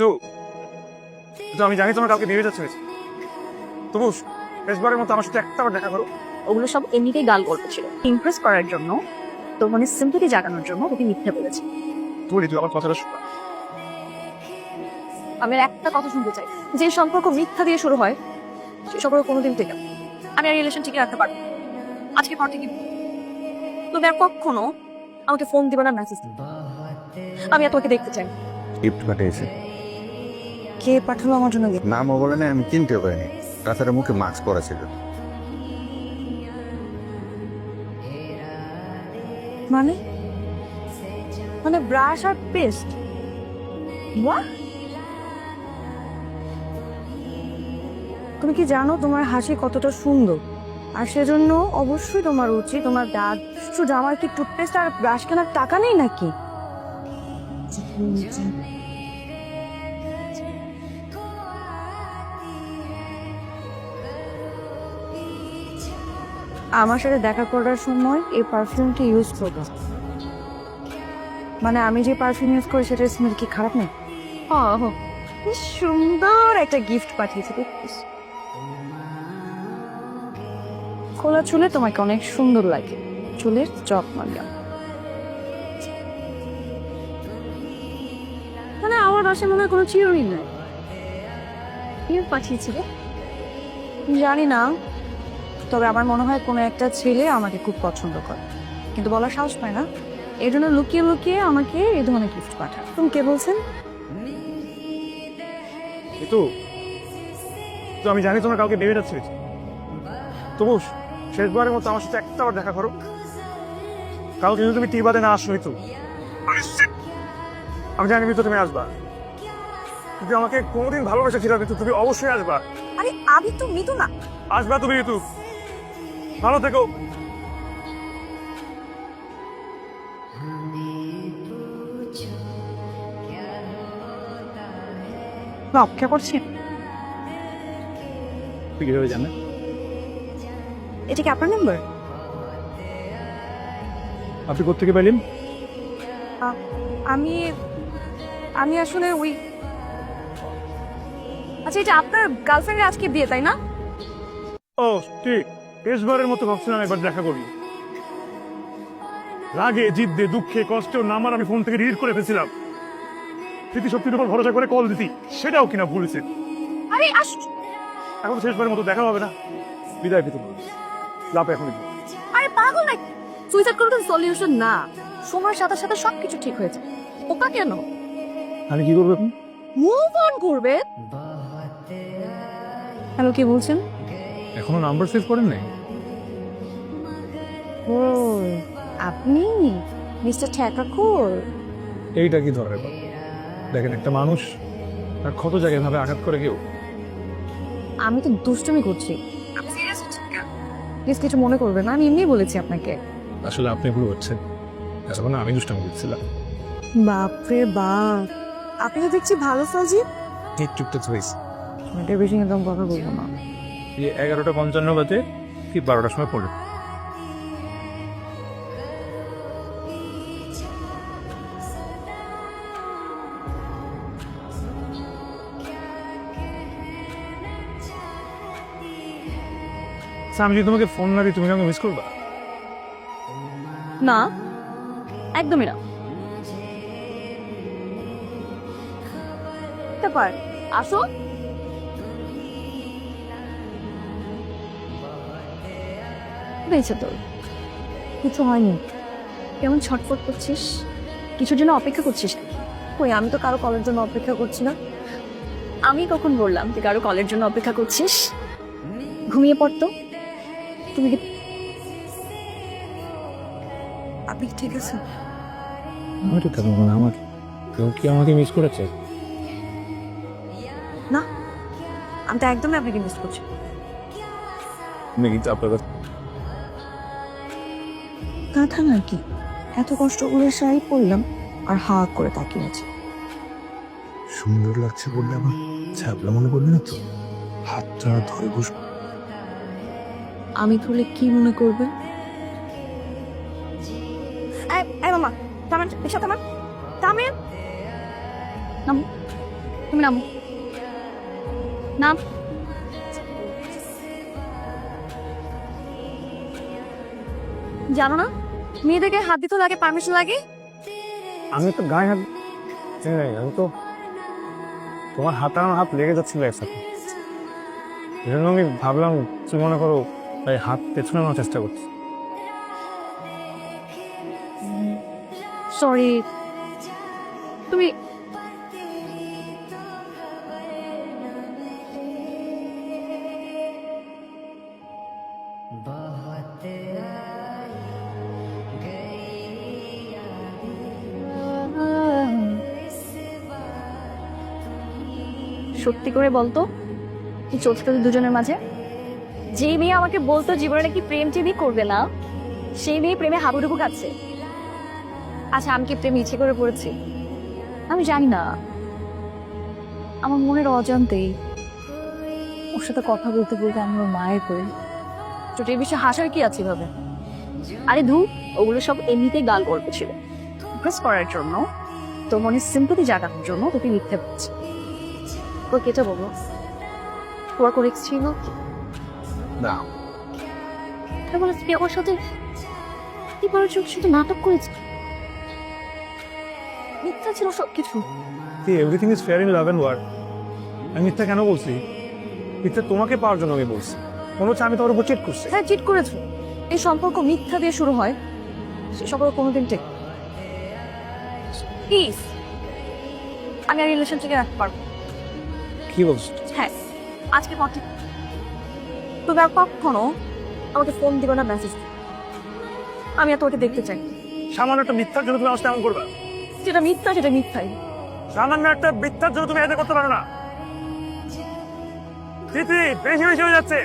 তো তো আমি জানি তোমার কাউকে ভেবে যাচ্ছে তবু শেষবারের মতো আমার সাথে একটা দেখা করো। ওগুলো সব এমনিতেই গাল গল্প ছিল। ইমপ্রেস করার জন্য তোর মনে সিম্পলি জাগানোর জন্য ওকে মিথ্যে বলেছে। তুই তুই আমার কথাটা শোনা। আমি আর একটা কথা শুনতে চাই। যে সম্পর্ক মিথ্যা দিয়ে শুরু হয় সে সম্পর্ক কোনোদিন থেকে না। আমি আর রিলেশন টিকে রাখতে পারব আজকে পর থেকে তুমি আর কখনো আমাকে ফোন দিবে না মেসেজ। আমি আর তোমাকে দেখতে চাই। গিফট পাঠিয়েছে কে পাঠালো আমার জন্য gift? নামও বলে না আমি চিনতে পারিনি। তাছাড়া মুখে মাস্ক পরা ছিল। মানে? মানে ব্রাশ আর পেস্ট তুমি কি জানো তোমার হাসি কতটা সুন্দর? আর সেজন্য অবশ্যই তোমার উচিত তোমার দাঁত শুধু আমার কি টুথপেস্ট আর ব্রাশ কেনার টাকা নেই নাকি? আমার সাথে দেখা করার সময় এই পারফিউমটি ইউজ করব। মানে আমি যে পারফিউম ইউজ করি, সেটার স্মেল কি খারাপ নেই ও সুন্দর একটা গিফট পাঠিয়েছে দেখিস খোলা চুলে তোমাকে অনেক সুন্দর লাগে। চুলের চক মারলাম মানে আমার বাসায় মনে হয় কোনো চিরুনি নাই। কি পাঠিয়েছিল জানি না। তবে আমার মনে হয় কোনো একটা ছেলে আমাকে খুব পছন্দ করে। কিন্তু বলার সাহস পায় না। এই জন্য লুকিয়ে লুকিয়ে আমাকে এই ধরনের গিফট পাঠায়। তুমি কে বলছেন? তো তো আমি জানি তোমার কাউকে ভেবে যাচ্ছে তবু শেষবারের মতো আমার সাথে একটা বার দেখা করো। কালকে যদি তুমি টি বাদে না আসো তো আমি জানি তো তুমি আসবা। যদি আমাকে কোনোদিন ভালোবেসে ছিল কিন্তু তুমি অবশ্যই আসবা। আরে আমি তো মৃদু না। আসবা তুমি ঋতু ভালো থেকো। না অপেক্ষা করছি। কীভাবে জানে এটা কি আপনার নাম্বার আপনি কোথেকে পেলেন? আমি আমি আসলে ওই আচ্ছা এটা আপনার গার্লফ্রেন্ডের আজকে বিয়ে তাই না? ও ঠিক। শেষবারের মতো ভাবছিলাম একবার দেখা করি। রাগে জিদ্দে দুঃখে কষ্টে নামার আমি ফোন থেকে ডিলিট করে ফেলছিলাম। স্মৃতি শক্তির উপর ভরসা করে কল দিতি। সেটাও কিনা ভুলেছে আরে এখন শেষবারের মতো দেখা হবে না। বিদায় পেতে লাভ এখনই। আরে পাগল নাকি? সুইসাইড করার সলিউশন না। সময়ের সাথে সাথে সবকিছু ঠিক হয়ে যায় ওটা কেন? আমি কি করব? মুভ অন করবে। হ্যালো কি বলছেন? এখনও নাম্বার সেভ করেন নাই? ও আপনি? মিস্টার ঠেকাখোর? এইটা কি ধরনের কথা? দেখেন একটা মানুষ তার ক্ষত জায়গায় ভাবে আঘাত করে কেউ? আমি তো দুষ্টুমি করছি। প্লিজ কিছু মনে করবেন না আমি এমনি বলেছি আপনাকে। আসলে আপনি ভুল হচ্ছেন এখন আমি দুষ্টামি করছিলাম। বাপরে বাপ। আপনি তো দেখছি ভালো সাজি ঠিক একটু হয়েছে এটা বেশি একদম কথা বলব না। এই এগারোটা পঞ্চান্ন বাজে ঠিক বারোটার সময় পড়ে আমি যদি তোমাকে ফোন না দিই, তুমি কি আমাকে মিস করবা? না, একদমই না। ব্যাপার আসো। পেয়েছে তোর? কিছু হয়নি। কেমন ছটফট করছিস? কিছুর জন্য অপেক্ষা করছিস নাকি? কই আমি তো কারও কলের জন্য অপেক্ষা করছি না। আমি কখন বললাম তুই কারও কলের জন্য অপেক্ষা করছিস? ঘুমিয়ে পড়তো তুমি কি আপনি ঠিক আছে আমি তো কেন না আমার কেউ কি আমাকে মিস করেছে? না আমি তো একদমই আপনাকে মিস করছি। আমি কিন্তু আপনার কাছে কাঁথা নাকি? এত কষ্ট করে শাড়ি পরলাম আর হা করে তাকিয়ে আছে। সুন্দর লাগছে বললে আমার ছ্যাবলা মনে করবে না তো? হাতটা ধরে বসবো। আমি ধরলে কি মনে করবে? মামা। নাম তুমি নামো। নাম। জানো না? মেয়েদেরকে হাত দিতে লাগে পারমিশন লাগে? আমি তো গায়ে হাত আমি তো তোমার হাত আমার হাত লেগে যাচ্ছিল একসাথে। এই জন্য আমি ভাবলাম তুমি মনে করো তাই হাত পেছনে নেওয়ার চেষ্টা করছি। সরি তুমি সত্যি করে বলতো? কি চলছে তোদের দুজনের মাঝে? যে মেয়ে আমাকে বলতো জীবনে নাকি প্রেম চেবি করবে না, সেই মেয়ে প্রেমে হাবুডুবু খাচ্ছে। আচ্ছা আমি কি প্রেম ইচ্ছে করে পড়েছি আমি জানি না। আমার মনের অজান্তেই ওর সাথে কথা বলতে বলতে আমি ওর মায়ের করি চোটের বিষয়ে হাসার কি আছে ভাবে আরে ধু ওগুলো সব এমনিতেই গাল গল্প ছিল। ইমপ্রেস করার জন্য, তোর মনে সিম্পতি জাগানোর জন্য তোকে লিখতে পারছি তো কেটে বলো তোমার কোনো ex ছিল না তাই বলে তুই আমার সাথে কি বড় চোখ শুধু নাটক করেছি মিথ্যা ছিল সব কিছু everything is fair in love and war আমি মিথ্যা কেন বলছি? মিথ্যা তোমাকে পাওয়ার জন্য আমি বলছি। মনে হচ্ছে আমি তোমার উপর চেক করছি। হ্যাঁ চিট করেছ। এই সম্পর্ক মিথ্যা দিয়ে শুরু হয়। সে সম্পর্ক কোনোদিন ঠিক প্লিজ আমি আর রিলেশন থেকে রাখতে পারব। কি বলছ? হ্যাঁ আজকে পর থেকে তুমি আর কখনো আমাকে ফোন দিবে না মেসেজ আমি আর তোকে দেখতে চাই সামান্য একটা মিথ্যার জন্য তুমি আমার সাথে এমন করবে? যেটা মিথ্যা সেটা মিথ্যাই। সামান্য একটা মিথ্যার জন্য তুমি এটা করতে পারো না। দিদি বেশি বেশি হয়ে যাচ্ছে।